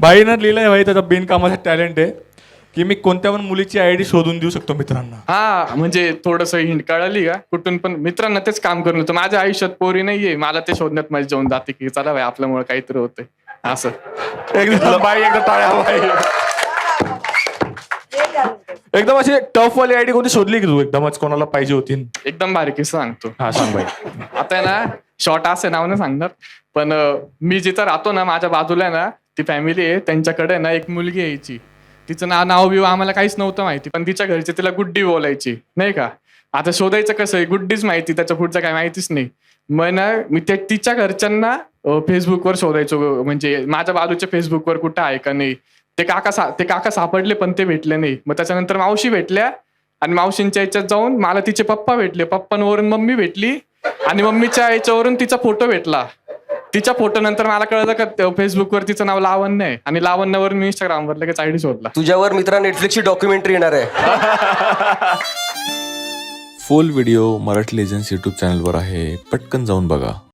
भाईनं लिहिलंय भाई त्याचा बिनकामाचा टॅलेंट आहे की मी कोणत्या पण मुलीची आयडी शोधून देऊ शकतो मित्रांना. हा म्हणजे थोडस हिंट कळाली का? कुठून पण मित्रांना तेच काम करून होतं. माझ्या आयुष्यात पोरी नाहीये. मला ते शोधण्यात माझी जाऊन जाते की चला भाई आपल्यामुळे काहीतरी होतंय. असं. एकदा बाई एकदा टाळ्या बाई. एकदम अशी टफ वाली आयडी कोणती शोधली की तू? एकदमच कोणाला पाहिजे होती? एकदम भारी किस्सा सांगतो. हा सांग बाई. आता आहे ना शॉर्ट असे नाव नाही सांगणार पण अं, मी जिथं राहतो ना माझ्या बाजूला आहे ना ती फॅमिली आहे त्यांच्याकडे ना एक मुलगी यायची. तिचं नाव नाव बिव आम्हाला काहीच नव्हतं माहिती पण तिच्या घरचे तिला गुड्डी बोलायची नाही का? आता शोधायचं कसं आहे गुड्डीच माहिती त्याच्या पुढचं काय माहितीच नाही. मग ना मी त्या तिच्या घरच्यांना फेसबुकवर शोधायचो म्हणजे माझ्या बाजूच्या फेसबुकवर कुठं आहे का नाही. ते काका सा ते काका सापडले पण ते भेटले नाही. मग त्याच्यानंतर मावशी भेटल्या आणि मावशींच्या याच्यात जाऊन मला तिचे पप्पा भेटले. पप्पांवरून मम्मी भेटली आणि मम्मीच्या याच्यावरून तिचा फोटो भेटला. तिच्या फोटो नंतर मला कळलं का फेसबुकवर तिचं नाव लावण्य आहे. आणि लावण्यावरून मी इंस्टाग्रामवर लगेच आयडी शोधला. तुझ्यावर मित्रा नेटफ्लिक्सची डॉक्युमेंटरी येणार आहे. Full video Marathi legends YouTube चॅनलवर आहे. पटकन जाऊन बघा.